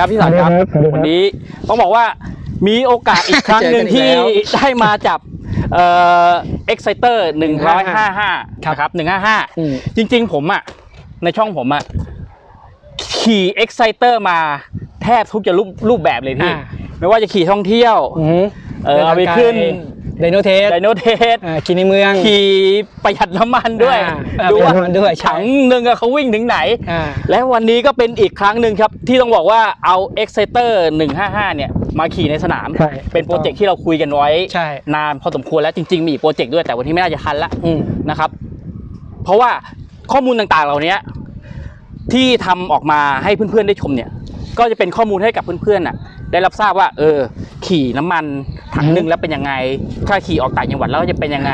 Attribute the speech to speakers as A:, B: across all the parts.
A: ดีครับพี่สันครับ
B: สวัสดีครับ
A: วันนี้ต้องบอกว่ามีโอกาสอีกครั้งหนึ่ง
B: เจอกันอีก
A: ที่
B: แล้ว
A: ได้มาจับเอ่อ Exciter 155
B: ครับ
A: นะครับ
B: อืม
A: 155จริง ๆ ผมอะในช่องผมอะขี่ Exciter มาแทบทุกจะรูปรูปแบบเลยพี่
B: อ่า
A: ไม่ว่าจะขี่ท่องเที่ยว
B: อือหือ
A: เออเอาไปขึ้น
B: ไดโนเทส
A: ไดโนเทส
B: ขี่ในเมือง
A: ขี่ประหยัดน้ำมันด้วย
B: อ่าเออ
A: ดูว่า
B: ประหยัดน้ำมันด้วยใช่
A: ถังหนึ่งอะเขาวิ่งถึงไหน
B: อ่า
A: และวันนี้ก็เป็นอีกครั้งหนึ่งครับ ที่ต้องบอกว่าเอา Exciter 155 เนี่ย มาขี่ในสนาม
B: ใช่
A: เป็นโปรเจกต์ที่เราคุยกันไว้
B: ใช่
A: นานพอสมควรแล้วจริง ๆ มีอีกโปรเจกต์ด้วยแต่วันที่ไม่น่าจะทันละ
B: อืม
A: นะครับ เพราะว่าข้อมูลต่างๆ เหล่านี้ที่ทำออกมาให้เพื่อนๆได้ชมเนี่ย ก็จะเป็นข้อมูลให้กับเพื่อนๆน่ะ ได้รับทราบว่า เออ ขี่น้ำมันถังหนึ่งแล้วเป็นยังไง ถ้าขี่ออกต่างจังหวัดแล้วจะเป็นยังไง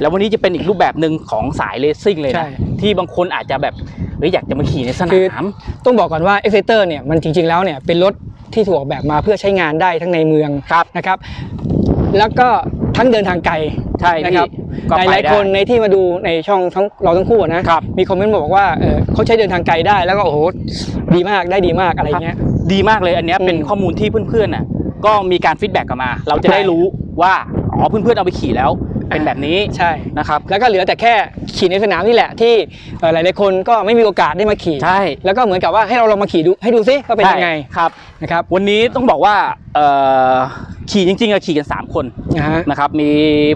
A: แล้ววันนี้จะเป็นอีกรูปแบบหนึ่งของสายเลสซิ่งเลย
B: ใช่
A: นะที่บางคนอาจจะแบบเฮ้ยอยากจะมาขี่ในส
B: คือ
A: นาม
B: ต้องบอกก่อนว่า e x c i t e r เนี่ยมันจริง ๆ แล้วเนี่ยเป็นรถที่ถูกออกแบบมาเพื่อใช้งานได้ทั้งในเมือง
A: ครับ
B: นะครับ แล้วก็ทั้งเดินทางไกล
A: ใช่
B: นะ
A: พี่
B: ครับ
A: ก็
B: ห
A: ไป
B: ลาย
A: ได้
B: ๆคนในที่มาดูในช่องทั้งเราทั้งคู่อะนะครับ มีคอมเมนต์มาบอกว่าเออเขาใช้เดินทางไกลได้แล้วก็โอ้โหดีมากได้ดีมากอะไรเงี้ย
A: ดีมากเลยอันเนี้ยเป็น
B: อืม
A: ข้อมูลที่เพื่อนๆน่ะก็มีการฟีดแบ็กกลับมา เราจะได้
B: ใช่
A: รู้ว่าอ๋อเพื่อนๆเอาไปขี่แล้ว เป็นแบบนี้
B: ใช่
A: นะครับ
B: แล้วก็เหลือแต่แค่ขี่ในสนามนี่แหละที่เอ่อหลายๆคนก็ไม่มีโอกาสได้มาขี่
A: ใช่
B: แล้วก็เหมือนกับว่าให้เราลองมาขี่ดูให้ดูซิว่าเป็นยังไง
A: ใช่ครับ
B: นะครับ
A: วันนี้ต้องบอกว่าเอ่อขี่จริงๆอะขี่กัน 3 คน
B: นะฮะ
A: นะครับมี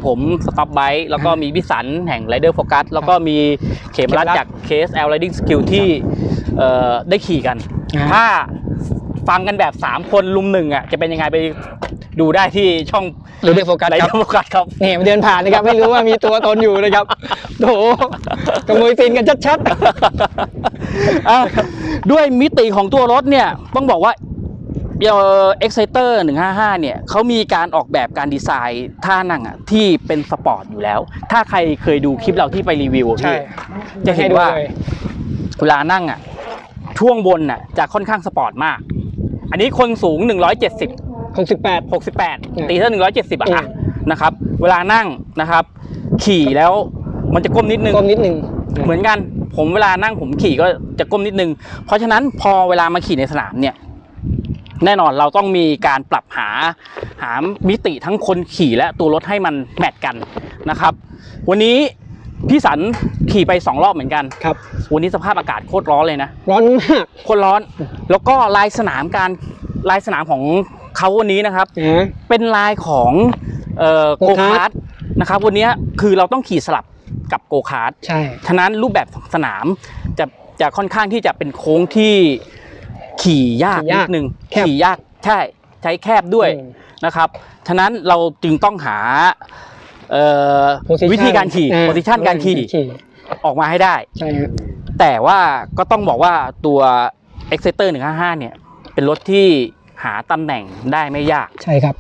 A: ผมสต็อปไบค์แล้วก็มีวิสันแห่ง Rider Focus แล้วก็มีเขมรัตน์
B: เขมรัตน์
A: จาก KSL Riding Skill ที่เอ่อได้ขี่กัน
B: อ่า
A: ถ้าฟังกันแบบ 3 คนลุมหนึ่งอะจะเป็นยังไงไป ดูได้ที่ช่อง
B: หรือเรียกโฟกัส
A: Rider
B: ครับ
A: Focus ครับ
B: นี่มันเดินผ่านนะครับ ไม่รู้ว่ามีตัวตนอยู่นะครับโถขโมยตีนกันชัด
A: อะด้วยมิติของตัวรถเนี่ยต้องบอกว่าเอ่อ Exciter 155 เนี่ยเขามีการออกแบบการดีไซน์ท่านั่งอะที่เป็นสปอร์ตอยู่แล้ว ถ้าใครเคยดูคลิปเราที่ไปรีวิวอะ
B: ๆใช่
A: พี่จะเห็นว่า
B: ให้ดูเลย
A: เวลานั่งอะช่วงบนอะจะค่อนข้างสปอร์ตมาก อันนี้คนสูง 170
B: 68
A: 68ตีถ้า170อะ
B: อืม
A: อะนะครับ เวลานั่งนะครับ ขี่แล้วมันจะก้มนิดนึง
B: ก้มนิดนึง
A: เหมือนกันผมเวลานั่งผมขี่ก็จะก้มนิดนึง เพราะฉะนั้นพอเวลามาขี่ในสนามเนี่ย แน่นอนเราต้องมีการปรับหาหามิติทั้งคนขี่และตัวรถให้มันแมทกันนะครับ วันนี้พี่สันขี่ไปสองรอบเหมือนกัน
B: ครับ
A: วันนี้สภาพอากาศโคตรร้อนเลยนะ
B: ร้อนมาก
A: โคตรร้อน แล้วก็ลายสนามการลายสนามของ เขาวันนี้นะครับ
B: นะ
A: เป็นลายของเอ่อโก
B: โกคาร์ท
A: คาร์ทนะครับวันนี้คือเราต้องขี่สลับกับโกคาร์ท
B: ใช่
A: ฉะนั้นรูปแบบสนามจะจะค่อนข้างที่จะเป็นโค้งที่ขี่ยาก
B: ขี่
A: นิ
B: ยาก
A: ดนึง
B: แคบ
A: ขี่ยากใช่ใช้แคบด้วย
B: อืม
A: นะครับ ฉะนั้นเราจึงต้องหาเอ่อ
B: position
A: วิธีการขี่
B: อ่
A: โพซิชันการขี่
B: ขี่
A: ออกมาให้ได้
B: ใช่ฮะ
A: แต่ว่าก็ต้องบอกว่าตัว Exciter 155 เนี่ย เป็นรถที่ หาตำแหน่งได้ไม่ยาก
B: ใช่ครับ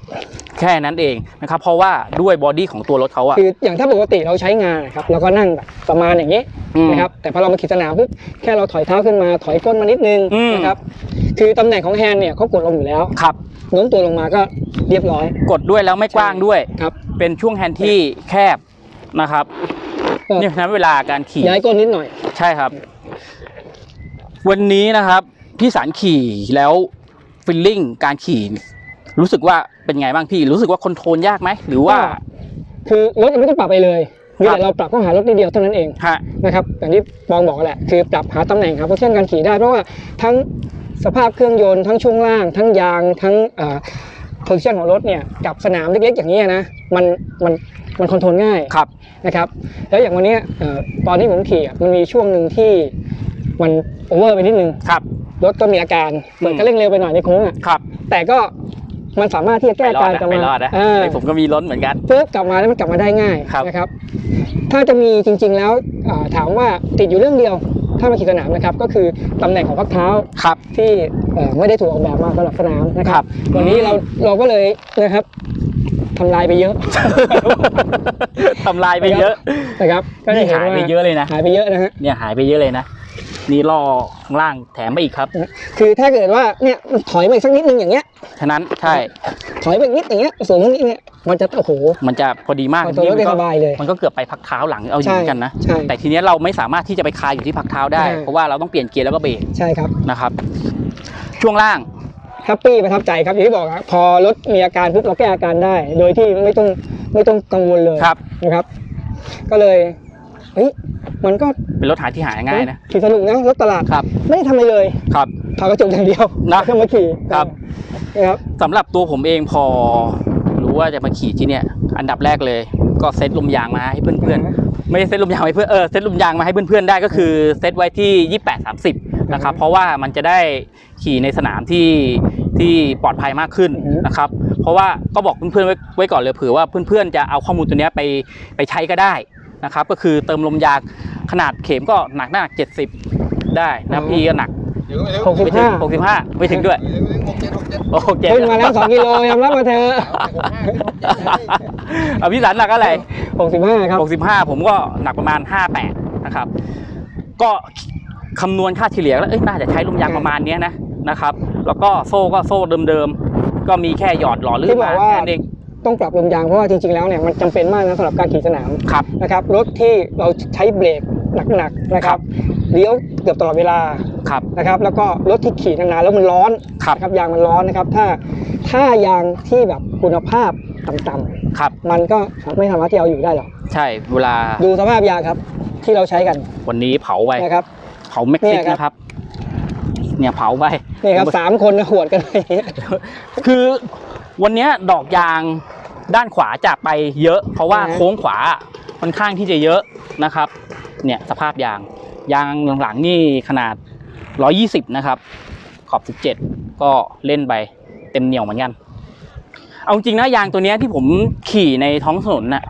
A: แค่นั้นเองนะครับเพราะว่าด้วยบอดี้ของตัวรถเขาอะ
B: คืออย่างถ้าปกติเราใช้งานนะครับเราก็นั่งแบบประมาณอย่างนี้
A: อืม
B: นะครับแต่พอเรามาขี่สนามปุ๊บแค่เราถอยเท้าขึ้นมาถอยก้นมานิดนึง
A: อืม
B: นะครับคือตำแหน่งของแฮนด์เนี่ยเขากดลงอยู่แล้ว
A: ครับ
B: โน้มตัวลงมาก็เรียบร้อย
A: กดด้วยแล้วไม่กว้างด้วย
B: ครับ
A: เป็นช่วงแฮนด์ที่แคบนะครับ
B: ก็
A: เนี่ยนั้นเวลาการขี่
B: ย้ายก้นนิดหน่อย
A: ใช่ครับ วันนี้นะครับพี่สารขี่แล้ว ฟิลลิ่งการขี่ รู้สึกว่าเป็นไงบ้างพี่ รู้สึกว่าคอนโทรลยากไหมหรือว่า
B: คือรถยังไม่ต้องปรับไปเลยมี
A: ครับ
B: แต่เราปรับก็หารถนิดเดียวเท่านั้นเอง
A: ฮะ
B: นะครับอย่างที่ปองบอกแหละคือปรับหาตำแหน่งหาโพซิชันการขี่ได้เพราะว่าทั้งสภาพเครื่องยนต์ทั้งช่วงล่าง ทั้งยางทั้งโพซิชันของรถเนี่ยกับสนามเล็กๆ อย่างนี้ยนะมันมันมันคอนโทรลง่าย
A: ครับ
B: นะครับ แล้วอย่างวันเนี้ยเอ่อตอนที่ผมขี่อะมันมีช่วงหนึ่งที่มันโอเวอร์ไปนิดนึง
A: ครับ
B: รถก็มีอาการเปิด
A: อืม
B: คันเร่งเร็วไปหน่อยในโค้งอะ
A: ครับ
B: แต่ก็มันสามารถที่จะ
A: ไป
B: แก้
A: รอ
B: การ
A: ดนะ
B: กลับ
A: ไป
B: มาร
A: อดนะ
B: เออ
A: ไอผมก็มีล้นเหมือนกัน
B: ปุ๊บกลับมาแล้วมันกลับมาได้ง่าย
A: ครับ
B: นะครับ ถ้าจะมีจริง ๆ แล้วอ่าถามว่าติดอยู่เรื่องเดียว ถ้ามาขี่สนามนะครับ ก็คือตำแหน่งของพักเท้า
A: ครับ
B: ที่เอ่อไม่ได้ถูกออกแบบมาสำหรับสนามนะค
A: ครั
B: รับบวันนี้เราเราก็เลยนะครับทำลายไปเยอะ
A: ทำลายไปเยอะ
B: นะครับก็จะ
A: นี่
B: เห็น
A: หาย
B: ว่า
A: ไปเยอะเลยนะ
B: หายไปเยอะนะฮะ
A: เนี่ยหายไปเยอะเลยนะ นี่ล่อข้างล่างแถมมาอีกครับ
B: คือถ้าเกิดว่าเนี่ยมันถอยมาอีกสักนิดนึงอย่างเงี้ย
A: ฉะนั้นใช่
B: ถอยไปอีกนิดอย่างเงี้ยสูงขึ้นนิดเนี่ยมันจะโอ้โห
A: มันจะพอดีมาก
B: คอนโทรลรถได้
A: ก็
B: สบายเลย
A: มันก็เกือบไปพักเท้าหลังเอาอยู่
B: ใช่
A: เหมือนกันนะ
B: ใช่
A: แต่ทีเนี้ยเราไม่สามารถที่จะไปคาอยู่ที่พักเท้าได้
B: ใช่
A: เพราะว่าเราต้องเปลี่ยนเกียร์แล้วก็เบรก
B: ใช่ครับ
A: นะครับ ช่วงล่าง
B: แฮปปี้ประทับใจครับอย่างที่บอกครับพอรถมีอาการปุ๊บเราแก้อาการได้ โดยที่ไม่ต้องไม่ต้องกังวลเลย
A: ครับ
B: นะครับ ก็เลยเฮ้ย มันก็
A: เป็นรถหาที่หาง่ายนะ
B: ขี่สนุกนะรถตลาด
A: ครับ
B: ไม่ได้ทำอะไรเลย
A: ครับ
B: ถอดกระจกอย่างเดียว
A: นะ
B: แล้วก็มาขี่
A: ครับ
B: นะครับ
A: สำหรับตัวผมเองพอรู้ว่าจะมาขี่ที่เนี่ย อันดับแรกเลย ก็เซ็ตลมยางมาให้เพื่อนๆไม่ได้เซ็ตลมยางไว้เพื่อนเออเซ็ตลมยางมาให้เพื่อนๆได้ก็คือเซ็ตไว้ที่ 28 30นะครับเพราะว่ามันจะได้ขี่ในสนามที่ที่ปลอดภัยมากขึ้นนะครับ เพราะว่าก็บอกเพื่อนๆไว้ไว้ก่อนเลยเผื่อว่าเพื่อนๆจะเอาข้อมูลตัวเนี้ยไปไปใช้ก็ได้นะครับก็คือเติมลมยาง ขนาดเข็มก็หนักหน้า70ได้นะพี่ก็หนัก
B: หกสิบ
A: ไม่ถึ
B: ห้าง
A: 65ไม่ถึงด้วย
C: หกเจ็ดหกเจ็ด
A: โอ้โหเจ็ด
B: ขึ้นมาแล้วสองกิโลยอมรับมาเถอะ
A: เอาพี่สันหนักอะไร
B: หกสิบห้าครับ
A: 65ผมก็หนักประมาณ58นะครับ ก็คำนวณค่าเฉลี่ยแล้วเอ้ยน่าจะใช้ลมยางประมาณเนี้ยนะนะครับ แล้วก็โซ่ก็โซ่เดิมๆก็มีแค่หยอดหล่อลื่น
B: ที่บ
A: มา
B: อกว่า
A: แค่นั้นเอง
B: ต้องปรับลมยางเพราะว่าจริงๆแล้วเนี่ยมันจำเป็นมากนะสำหรับการขี่สนาม
A: ครับ
B: นะครับ รถที่เราใช้เบรก หนักๆนะค
A: ครั
B: รับบเลี้ยวเกือบตลอดเวลา
A: ครับ
B: นะครับแล้วก็รถที่ขี่นานๆแล้วมันร้อน
A: ครับ
B: นะครับยางมันร้อนนะครับ ถ้าถ้ายางที่แบบคุณภาพต่ำ
A: ครับ
B: ๆมันก็ไม่สามารถที่เอาอยู่ได้หรอก
A: ใช่เวลา
B: ดูสภาพยางครับ ที่เราใช้กัน
A: วันนี้เผาไป
B: นะครับ
A: เผาเม็กซิก
B: เนี่ยครับ
A: นะครับ เนี่ยเผาไป
B: นี่ครับสามคนนะหวดกันไปอย่างเงี้ย
A: คือวันเนี้ยดอกยางด้านขวาจะไปเยอะ เพราะว่า
B: อ่าฮะ
A: โค้งขวาค่อนข้างที่จะเยอะนะครับ เนี่ยสภาพยาง ยางหลังๆนี่ขนาด 120 นะครับ ขอบ 17 ก็เล่นไปเต็มเหนียวเหมือนกัน เอาจริงนะยางตัวเนี้ยที่ผมขี่ในท้องถนนน่ะ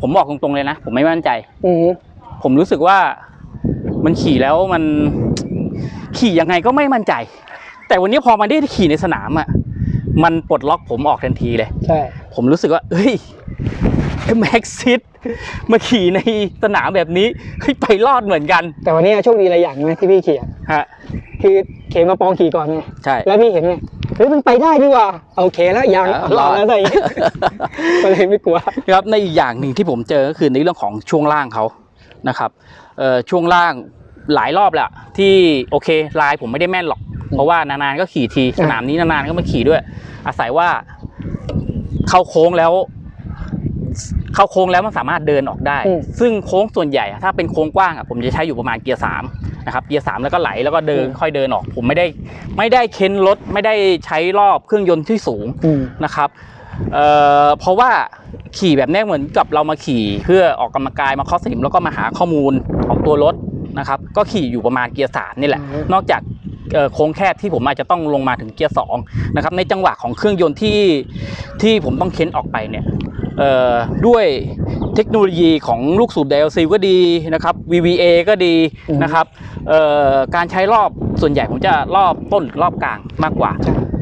A: ผมบอกตรงๆเลยนะ ผมไม่มั่นใจ
B: อือฮึ
A: ผมรู้สึกว่ามันขี่แล้วมันขี่ยังไงก็ไม่มั่นใจ แต่วันนี้พอมาได้ขี่ในสนามอะ มันปลดล็อกผมออกทันทีเลย
B: ใช่
A: ผมรู้สึกว่า เฮ้ย แม็กซิสมาขี่ในสนามแบบนี้เฮ้ยไปรอดเหมือนกัน
B: แต่วันนี้โชคดีอะไรอย่างนะที่พี่ขี่อะ
A: ฮะ
B: คือเขมมาปองขี่ก่อนไง
A: ใช่
B: แล้วพี่เห็นไงเฮ้ยมันไปได้ดีว่าโอเคแล้วยาง
A: อะ
B: รอดแล้วอะไรอย่างเงี้ยก็เลยไม่กลัว
A: ครับในอีกอย่างหนึ่งที่ผมเจอก็คือในเรื่องของช่วงล่างเขานะครับเอ่อช่วงล่างหลายรอบแหละที่โอเคลายผมไม่ได้แม่นหรอก เพราะว่านานๆก็ขี่ทีสนามนี้นานๆก็มาขี่ด้วย อาศัยว่าเข้าโค้งแล้ว เข้าโค้งแล้วมันสามารถเดินออกได้
B: อืม
A: ซึ่งโค้งส่วนใหญ่อะถ้าเป็นโค้งกว้างอะผมจะใช้อยู่ประมาณเกียร์สามนะครับเกียร์สามแล้วก็ไหลแล้วก็เดิน
B: อืม
A: ค่อยเดินออก ผมไม่ได้ไม่ได้เค้นรถไม่ได้ใช้รอบเครื่องยนต์ที่สูง
B: อืม
A: นะครับเอ่อเพราะว่าขี่แบบเนี้ยเหมือนกับเรามาขี่ เพื่อออกกำลังกายมาคอสสนิมแล้วก็มาหาข้อมูลของตัวรถนะครับก็ขี่อยู่ประมาณเกียร์สามนี่แหละ
B: อืม
A: นอกจากเอ่อโค้งแคบที่ผมอาจจะต้องลงมาถึงเกียร์สองนะครับในจังหวะของเครื่องยนต์ที่ที่ผมต้องเค้นออกไปเนี่ยเอ่อ ด้วยเทคโนโลยีของลูกสูบ DLC ก็ดีนะครับ VVA ก็ดีนะครับเอ่อการใช้รอบส่วนใหญ่ผมจะรอบต้นหรือรอบกลางมากกว่า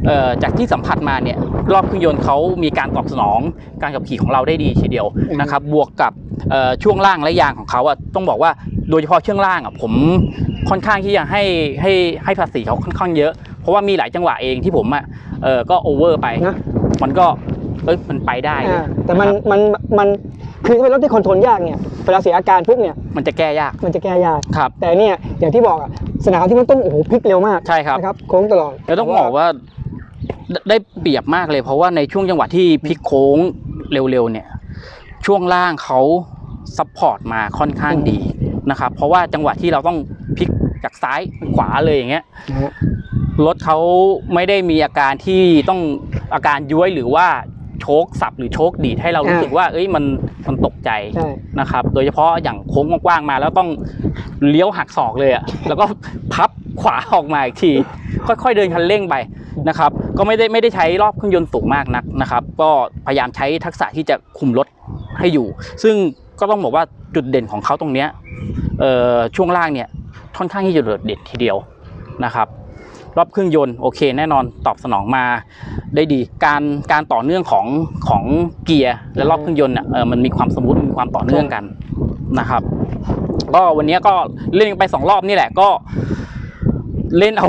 A: เอ่อจากที่สัมผัสมาเนี่ยรอบเครื่องยนต์เขามีการตอบสนองการขับขี่ของเราได้ดีทีเดียว
B: อืม
A: นะครับบวกกับเอ่อช่วงล่างและยางของเขาอะต้องบอกว่าโดยเฉพาะช่วงล่างอะผมค่อนข้างที่จะให้ให้ให้ภาษีเขาค่อนข้างเยอะ เพราะว่ามีหลายจังหวะเองที่ผมอะเออก็โอเวอร์ไป
B: นะ
A: มันก็ เอ้ยมันไปได้เลย
B: อ่าแต่มันมันมันคือถ้าเป็นรถที่คอนโทรลยากเนี่ยเวลาเสียอาการปุ๊บเนี่ย
A: มันจะแก้ยาก
B: มันจะแก้ยาก
A: ครับ
B: แต่เนี่ยอย่างที่บอกอะสนามที่มันต้องโอ้โหพลิกเร็วมาก
A: ใช่ครับ
B: นะครับโค้งตลอด
A: แล้วต้องบอกว่าได้ได้เปรียบมากเลย เพราะว่าในช่วงจังหวะที่พลิกโค้งเร็วๆเนี่ย ช่วงล่างเขาซัพพอร์ตมาค่อนข้างดีนะครับ เพราะว่าจังหวะที่เราต้องพลิกจากซ้ายไปขวาเลยอย่างเงี้ย
B: นะฮะ
A: รถเขาไม่ได้มีอาการที่ต้องอาการย้วยหรือว่า โชกสับหรือโชกดีดให้เรารู้สึกว่า เอ้ยมันมันตกใจ
B: ใช่
A: นะครับ โดยเฉพาะอย่างโค้งกว้างๆมาแล้วต้องเลี้ยวหักศอกเลยอะแล้วก็พับขวาออกมาอีกทีค่อยๆเดินคันเร่งไปนะครับ ก็ไม่ได้ไม่ได้ใช้รอบเครื่องยนต์สูงมากนักนะครับ ก็พยายามใช้ทักษะที่จะคุมรถให้อยู่ ซึ่งก็ต้องบอกว่าจุดเด่นของเขาตรงเนี้ยเอ่อช่วงล่างเนี่ยค่อนข้างที่จะโดดเด่นทีเดียวนะครับ รอบเครื่องยนต์โอเค แน่นอนตอบสนองมาได้ดี การการต่อเนื่องของของเกียร์และรอบเครื่องยนต์อะเออมันมีความสมูทมีความต่อเนื่องกันนะครับ ก็วันนี้ก็เล่นไปสองรอบนี่แหละก็เล่นเอา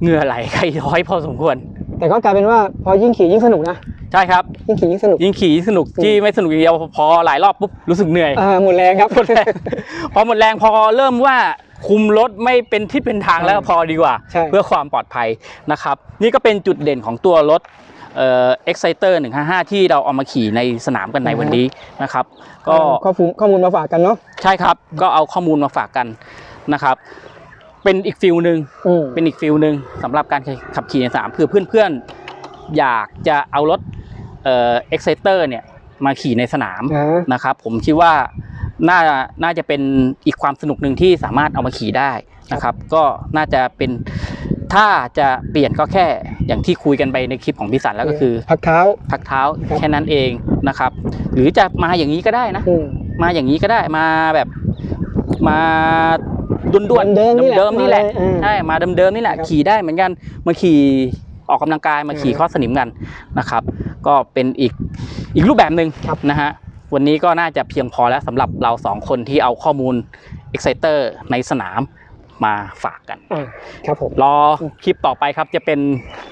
A: เหงื่อไหลใครย้อยพอสมควร
B: แต่ก็กลายเป็นว่าพอยิ่งขี่ยิ่งสนุกนะ
A: ใช่ครับ
B: ยิ่งขี่ยิ่งสนุก
A: ยิ่งขี่ยิ่งสนุก
B: อืม
A: ที่ไม่สนุกอย่างเดียวพอหลายรอบปุ๊บรู้สึกเหนื่อย
B: อ่าหมดแรงครับ
A: หมดแรงพอหมดแรงพอเริ่มว่า คุมรถไม่เป็นทิศเป็นทางแล้ว
B: ใช่
A: พอดีกว่า
B: ใช่
A: เพื่อความปลอดภัยนะครับ นี่ก็เป็นจุดเด่นของตัวรถเอ่อ Exciter 155ที่เราเอามาขี่ในสนามกันในวันนี้นะครับ ก็
B: ข้อมูลข้อมูลมาฝากกันเนาะ
A: ใช่ครับ ก็เอาข้อมูลมาฝากกันนะครับ เป็นอีกฟิลหนึ่ง
B: อืม
A: เป็นอีกฟิลหนึ่งสำหรับการขับขี่ในสนามคือเพื่อนๆอยากจะเอารถเอ่อ Exciter เนี่ยมาขี่ในสนาม
B: อ่า
A: นะครับ ผมคิดว่า น่าน่าจะเป็นอีกความสนุกหนึ่งที่สามารถเอามาขี่ได้นะครับ ก็น่าจะเป็นถ้าจะเปลี่ยนก็แค่อย่างที่คุยกันไปในคลิปของพี่สันแล้วก็คือ
B: พักเท้า
A: พักเท้า
B: ครับ
A: แค่นั้นเองนะครับ หรือจะมาอย่างนี้ก็ได้นะ
B: อืม
A: มาอย่างนี้ก็ได้มาแบบมาดุนด่วน
B: เดิมๆนี่แหละ
A: เดิมๆนี่แหละ
B: มาเลยอ่า
A: ใช่มาเดิมๆนี่แหละ
B: ครับ
A: ขี่ได้เหมือนกันมาขี่ออกกำลังกายมาขี่
B: อ่า
A: คอสนิมกันนะครับ ก็เป็นอีกอีกรูปแบบหนึ่ง
B: ครับ
A: นะฮะ วันนี้ก็น่าจะเพียงพอแล้วสำหรับเราสองคนที่เอาข้อมูล Exciter ในสนามมาฝากกัน
B: อ่าครับผม
A: รอคลิปต่อไปครับ จะเป็น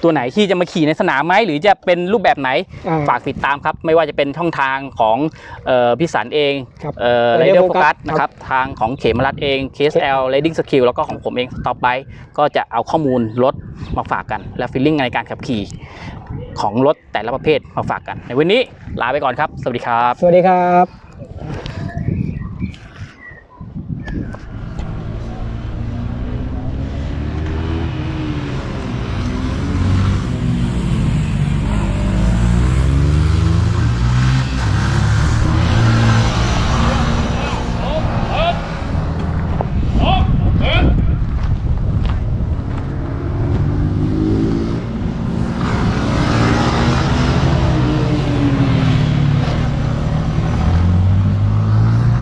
A: ตัวไหนที่จะมาขี่ในสนามไหมหรือจะเป็นรูปแบบไหน
B: อ่า
A: ฝากติดตามครับ ไม่ว่าจะเป็นช่องทางของเอ่อพี่สันเอง
B: ครับ
A: เอ่อ
B: Radio
A: Radio
B: Focus
A: Focus นะครับทางของเขมรัตเอง KSL Riding Skill แล้วก็ของผมเอง Stop b i ก็จะเอาข้อมูลรถมาฝากกัน และฟีลลิ่งในการขับขี่ ของรถแต่ละประเภทมาฝากกัน ในวันนี้ลาไปก่อนครับ สวัสดีครับ
B: สวัสดีครับ